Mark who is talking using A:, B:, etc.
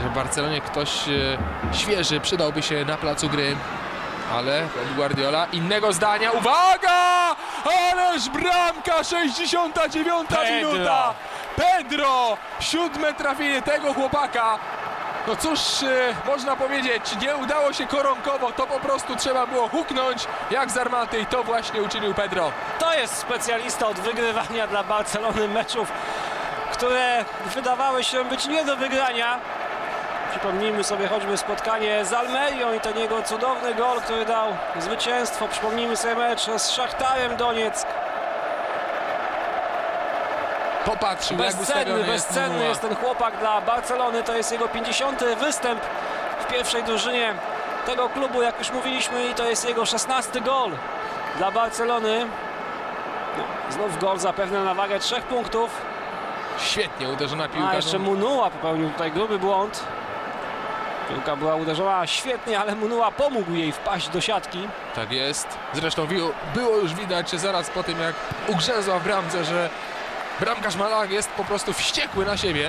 A: W Barcelonie ktoś e, świeży przydałby się na placu gry, ale Guardiola innego zdania. Uwaga! Ależ bramka! 69
B: Pedro.
A: minuta! Pedro! Siódme trafienie tego chłopaka. No cóż, e, można powiedzieć, nie udało się koronkowo, to po prostu trzeba było huknąć jak z armaty i to właśnie uczynił Pedro.
B: To jest specjalista od wygrywania dla Barcelony meczów, które wydawały się być nie do wygrania. Przypomnijmy sobie choćby spotkanie z Almerią i ten jego cudowny gol, który dał zwycięstwo. Przypomnijmy sobie mecz z Szachtarem Donieck.
A: Popatrzył,
B: Bezcenny, bezcenny
A: Muła.
B: jest ten chłopak dla Barcelony. To jest jego 50. występ w pierwszej drużynie tego klubu, jak już mówiliśmy, i to jest jego 16 gol dla Barcelony. No, znów gol zapewne na wagę trzech punktów.
A: Świetnie uderzona piłka.
B: A jeszcze. Munuła popełnił tutaj gruby błąd. Piłka była uderzona świetnie, ale Munuła pomógł jej wpaść do siatki.
A: Tak jest. Zresztą było już widać zaraz po tym, jak ugrzęzła w bramce, że bramkarz Malag jest po prostu wściekły na siebie.